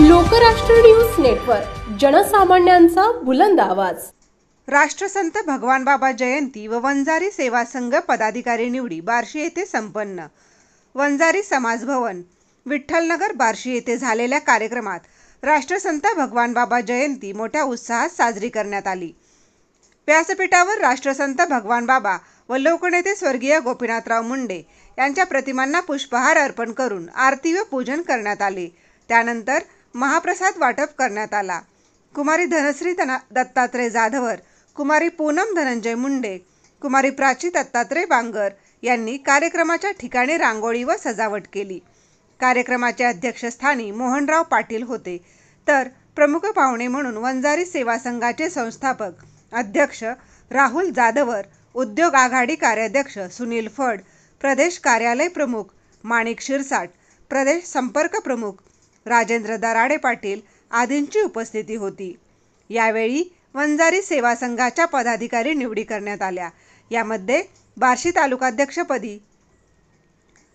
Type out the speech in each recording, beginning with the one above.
Lokrashtra news network जनसामान्यांचा बुलंद आवाज. राष्ट्रसंत भगवान बाबा जयंती व वंजारी सेवा संघ पदाधिकारी निवडी बार्शी येथे संपन्न. वंजारी समाज भवन विठ्ठलनगर बार्शी येथे झालेल्या कार्यक्रमात राष्ट्रसंत भगवान बाबा जयंती मोठ्या उत्साहात साजरी करण्यात आली. व्यासपीठावर राष्ट्रसंत भगवान बाबा व लोकनेते स्वर्गीय गोपीनाथराव मुंडे यांच्या प्रतिमांना पुष्पहार अर्पण करून आरती व पूजन करण्यात आले. त्यानंतर महाप्रसाद वाटप करण्यात आला. कुमारी धनश्री तना दत्तात्रय जाधवर कुमारी पूनम धनंजय मुंडे कुमारी प्राची दत्तात्रय बांगर यांनी कार्यक्रमाच्या ठिकाणी रांगोळी व सजावट केली. कार्यक्रमाच्या अध्यक्षस्थानी मोहनराव पाटील होते. तर प्रमुख पाहुणे म्हणून वंजारी सेवा संघाचे संस्थापक अध्यक्ष राहुल जाधवर उद्योग आघाडी कार्याध्यक्ष सुनील फड प्रदेश कार्यालय प्रमुख माणिक शिरसाट प्रदेश संपर्क प्रमुख राजेंद्र दराडे पाटील आदींची उपस्थिती होती. यावेळी वंजारी सेवा संघाच्या पदाधिकारी निवडी करण्यात आल्या. यामध्ये बार्शी तालुकाध्यक्षपदी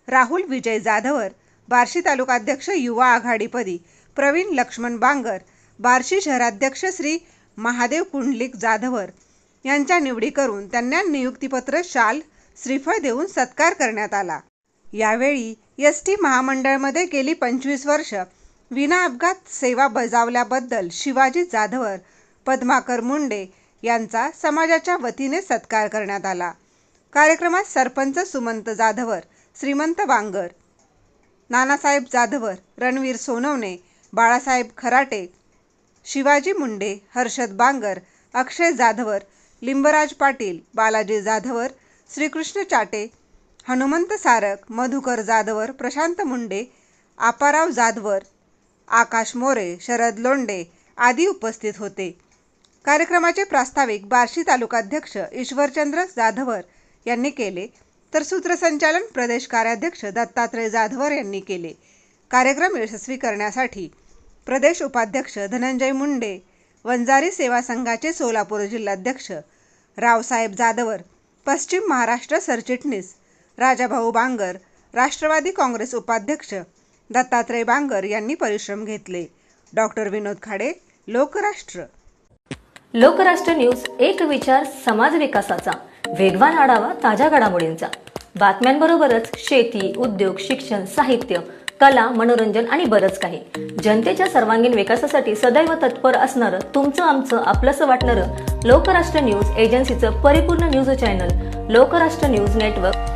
राहुल विजय जाधवर बार्शी तालुकाध्यक्ष युवा आघाडीपदी प्रवीण लक्ष्मण बांगर बार्शी शहराध्यक्ष श्री महादेव कुंडलिक जाधवर यांच्या निवडी करून त्यांना नियुक्तीपत्र शाल श्रीफळ देऊन सत्कार करण्यात आला. यावेळी एस टी महामंडळमध्ये गेली पंचवीस वर्ष. विना अपघात सेवा बजावल्याबद्दल शिवाजी जाधवर पद्माकर मुंडे यांचा समाजाच्या वतीने सत्कार करण्यात आला. कार्यक्रमात सरपंच सुमंत जाधवर श्रीमंत बांगर नानासाहेब जाधवर रणवीर सोनवणे बाळासाहेब खराटे शिवाजी मुंडे हर्षद बांगर अक्षय जाधवर लिंबराज पाटील बालाजी जाधवर श्रीकृष्ण चाटे हनुमंत सारक मधुकर जाधवर प्रशांत मुंडे आपाराव जाधवर आकाश मोरे शरद लोंडे आदी उपस्थित होते. कार्यक्रमाचे प्रास्ताविक बार्शी तालुकाध्यक्ष ईश्वरचंद्र जाधवर यांनी केले तर सूत्रसंचालन प्रदेश कार्याध्यक्ष दत्तात्रय जाधवर यांनी केले. कार्यक्रम यशस्वी करण्यासाठी प्रदेश उपाध्यक्ष धनंजय मुंडे वंजारी सेवा संघाचे सोलापूर जिल्हाध्यक्ष रावसाहेब जाधवर पश्चिम महाराष्ट्र सरचिटणीस राजाभाऊ बांगर राष्ट्रवादी काँग्रेस उपाध्यक्ष दत्तात्रय बांगर यांनी परिश्रम घेतले. डॉक्टर विनोद खाडे लोकराष्ट्र. लोकराष्ट्र न्यूज एक विचार समाज विकासाचा. वेगवान आढावा ताज्या घडामोडींचा. बातम्यांबरोबरच शेती उद्योग शिक्षण साहित्य कला मनोरंजन आणि बरंच काही. जनतेच्या सर्वांगीण विकासासाठी सदैव तत्पर असणारं तुमचं आमचं आपलंसं वाटणारं लोकराष्ट्र न्यूज एजन्सीचं परिपूर्ण news channel Lokrashtra news network.